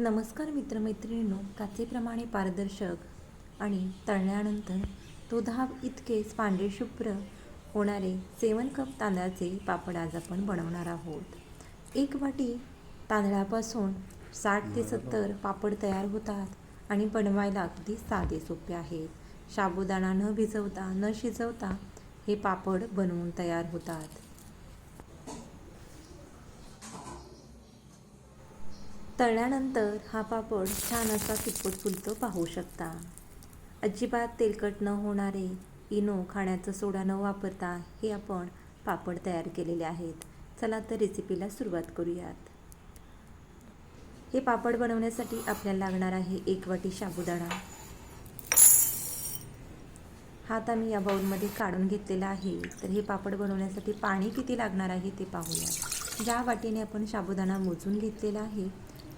नमस्कार मित्रमैत्रिणींनो काचेप्रमाणे पारदर्शक आणि तळल्यानंतर दुधाव इतकेच पांढरे शुभ्र होणारे सेवन कप तांदळाचे पापड आज आपण बनवणार आहोत. एक वाटी तांदळापासून साठ ते सत्तर पापड तयार होतात आणि बनवायला अगदी साधे सोपे आहेत. साबुदाणा न भिजवता न शिजवता हे पापड बनवून तयार होतात. तळल्यानंतर हा पापड छान असा कितपत फुलतो पाहू शकता. अजिबात तेलकट न होणारे इनो खाण्याचा सोडा न वापरता हे आपण पापड तयार केलेले आहेत. चला तर रेसिपीला सुरुवात करूयात. हे पापड बनवण्यासाठी आपल्याला लागणार आहे एक वाटी साबुदाणा हात आम्ही या बाउलमध्ये काढून घेतलेला आहे. तर हे पापड बनवण्यासाठी पाणी किती लागणार आहे ते पाहूया. ज्या वाटीने आपण साबुदाणा मोजून घेतलेला आहे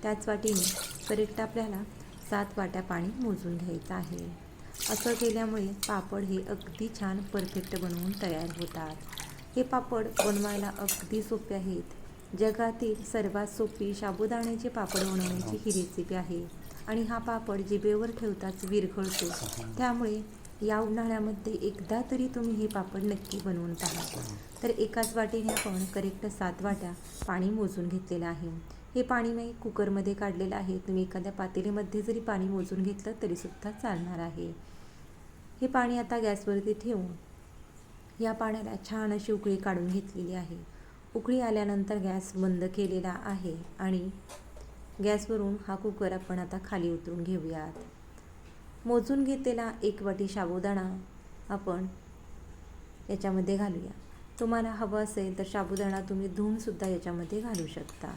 त्याच वाटीने करेक्ट आपल्याला सात वाट्या पाणी मोजून घ्यायचं आहे. असं केल्यामुळे पापड हे अगदी छान परफेक्ट बनवून तयार होतात. हे पापड बनवायला अगदी सोपे आहेत. जगातील सर्वात सोपी साबुदाण्याचे पापड बनवण्याची ही रेसिपी आहे. आणि हा पापड जिबेवर ठेवताच विरघळतो. त्यामुळे या उन्हाळ्यामध्ये एकदा तरी तुम्ही हे पापड नक्की बनवून पहा. तर एकाच वाटीने आपण करेक्ट सात वाट्या पाणी मोजून घेतलेलं आहे. हे पाणी मी कुकरमध्ये काढलेलं आहे. तुम्ही एखाद्या पातेलीमध्ये जरी पाणी मोजून घेतलं तरीसुद्धा चालणार आहे. हे पाणी आता गॅसवरती ठेवून या पाण्याला छान अशी उकळी काढून घेतलेली आहे. उकळी आल्यानंतर गॅस बंद केलेला आहे आणि गॅसवरून हा कुकर आपण आता खाली उतरून घेऊयात. मोजून घेतलेला एक वाटी साबुदाणा आपण याच्यामध्ये घालूया. तुम्हाला हवं असेल तर साबुदाणा तुम्ही धुवूनसुद्धा याच्यामध्ये घालू शकता.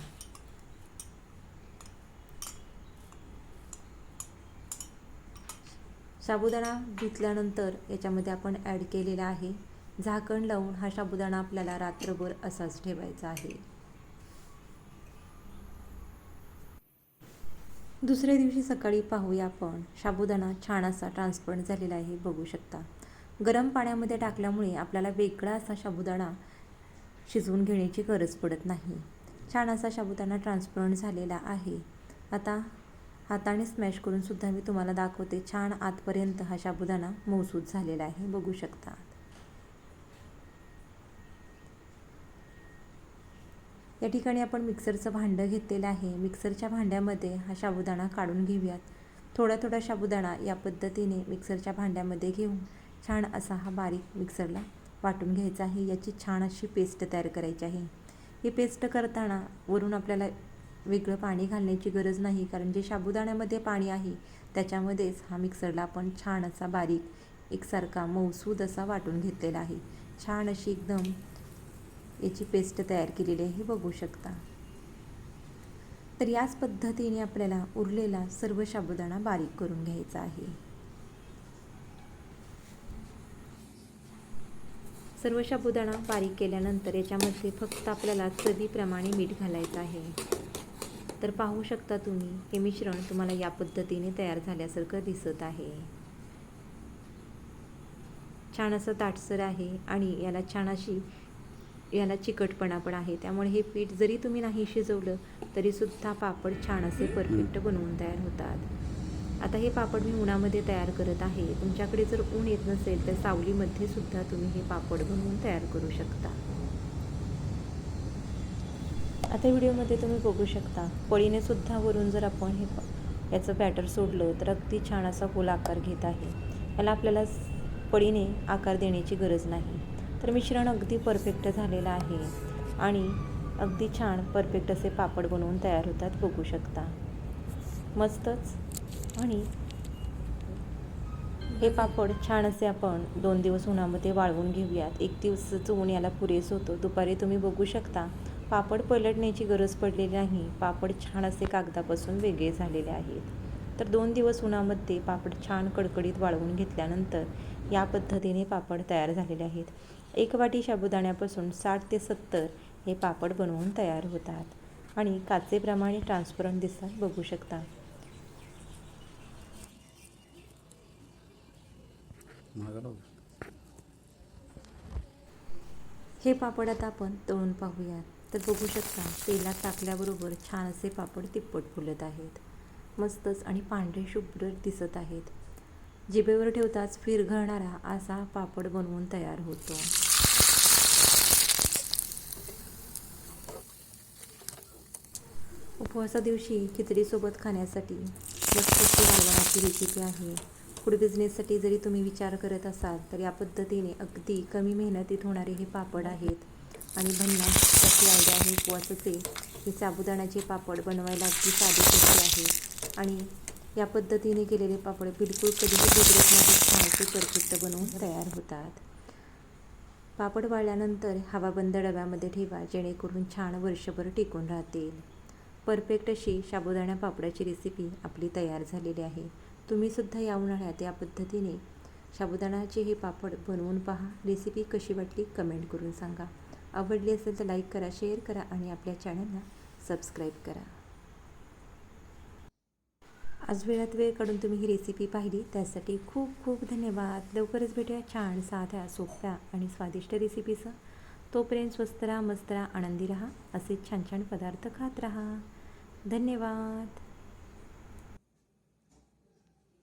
साबुदाणा धुतल्यानंतर याच्यामध्ये आपण ॲड केलेला आहे. झाकण लावून हा साबुदाणा आपल्याला रात्रभर असाच ठेवायचा आहे. दुसऱ्या दिवशी सकाळी पाहूया आपण. साबुदाणा छान असा ट्रान्सपरंट झालेला आहे बघू शकता. गरम पाण्यामध्ये टाकल्यामुळे आपल्याला वेगळा असा साबुदाणा शिजवून घेण्याची गरज पडत नाही. छान असा साबुदाणा ट्रान्सपरंट झालेला आहे. आता हाताने स्मॅश करून सुद्धा मी तुम्हाला दाखवते. छान आतपर्यंत हा शाबुदाणा मौसूद झालेला आहे. बघू शकता या ठिकाणी आपण मिक्सरचं भांडं घेतलेलं आहे. मिक्सरच्या भांड्यामध्ये हा साबुदाणा काढून घेऊयात. थोडा थोडा साबुदाणा या पद्धतीने मिक्सरच्या भांड्यामध्ये घेऊन छान असा हा बारीक मिक्सरला वाटून घ्यायचा आहे. याची छान अशी पेस्ट तयार करायची आहे. ही पेस्ट करताना वरून आपल्याला वेगळं पाणी घालण्याची गरज नाही कारण जे साबुदाण्यामध्ये पाणी आहे त्याच्यामध्येच हा मिक्सरला आपण छान असा बारीक एकसारखा मौसूद असा वाटून घेतलेला आहे. छान अशी एकदम याची पेस्ट तयार केलेली आहे हे बघू शकता. तर याच पद्धतीने आपल्याला उरलेला सर्व साबुदाणा बारीक करून घ्यायचा आहे. सर्व साबुदाणा बारीक केल्यानंतर याच्यामध्ये फक्त आपल्याला चवीप्रमाणे मीठ घालायचं आहे. तर पाहू शकता तुम्ही हे मिश्रण तुम्हाला या पद्धतीने तयार झाल्यासारखं दिसत आहे. छान असं ताटसर आहे आणि याला छान अशी याला चिकटपणा पण आहे. त्यामुळे हे पीठ जरी तुम्ही नाही शिजवलं तरीसुद्धा पापड छान असे परफेक्ट बनवून तयार होतात. आता हे पापड मी उन्हामध्ये तयार करत आहे. तुमच्याकडे जर ऊन येत नसेल तर सावलीमध्ये सुद्धा तुम्ही हे पापड बनवून तयार करू शकता. आता व्हिडिओमध्ये तुम्ही बघू शकता पळीने सुद्धा वरून जर आपण हे याचं बॅटर सोडलं तर अगदी छान असा गोल आकार घेत आहे. याला आपल्याला पळीने आकार देण्याची गरज नाही. तर मिश्रण अगदी परफेक्ट झालेलं आहे आणि अगदी छान परफेक्ट असे पापड बनवून तयार होतात बघू शकता. मस्तच. आणि हे पापड छान असे आपण दोन दिवस उन्हामध्ये वाळवून घेऊयात. एक दिवसाचं ऊन याला पुरेस होतो. दुपारी तुम्ही बघू शकता पापड पलटण्याची गरज पडलेली नाही. पापड छान असे कागदापासून वेगळे झालेले आहेत. तर दोन दिवस उन्हामध्ये पापड छान कडकडीत वाळवून घेतल्यानंतर या पद्धतीने पापड तयार झालेले आहेत. एक वाटी साबुदाण्यापासून साठ ते सत्तर हे पापड बनवून तयार होतात. आणि काचेप्रमाणे ट्रान्सपरंट दिसतात बघू शकता. हे पापड आता आपण तळून पाहूयात. तर बघू शकता तेलात टाकल्याबरोबर छान असे पापड तिप्पट फुलत आहेत. मस्तच आणि पांढरे शुभ्र दिसत आहेत. जिभेवर ठेवताच फिरघळणारा असा पापड बनवून तयार होतो. उपवासा दिवशी खिचडीसोबत खाण्यासाठी मस्त वाळवणाची रेसिपी आहे. फूड बिझनेससाठी जरी तुम्ही विचार करत असाल तर या पद्धतीने अगदी कमी मेहनतीत होणारे हे पापड आहेत. आणि भन्नास कशी आयडिया आहे उपवासाचे हे साबुदाण्याचे पापड बनवायला अगदी साधे सोपे आहे. आणि या पद्धतीने केलेले पापड बिलकुल कधीही बिघडत छान परफेक्ट बनवून तयार होतात. पापड वाळल्यानंतर हवाबंद डब्यामध्ये ठेवा जेणेकरून छान वर्षभर टिकून राहतील. परफेक्ट अशी साबुदाणा पापडाची रेसिपी आपली तयार झालेली आहे. तुम्हीसुद्धा या उन्हाळ्यात या पद्धतीने साबुदाणाचे हे पापड बनवून पहा. रेसिपी कशी वाटली कमेंट करून सांगा. आवडली असेल तर लाईक करा शेअर करा आणि आपल्या चॅनलला सबस्क्राईब करा. आज वेळात वेळ काढून तुम्ही ही रेसिपी पाहिली त्यासाठी खूप खूप धन्यवाद. लवकरच भेटूया छान साध्या सोप्या आणि स्वादिष्ट रेसिपीसह तोपर्यंत स्वस्त राहा मस्त राहा आनंदी राहा. असे छान छान पदार्थ खात राहा. धन्यवाद.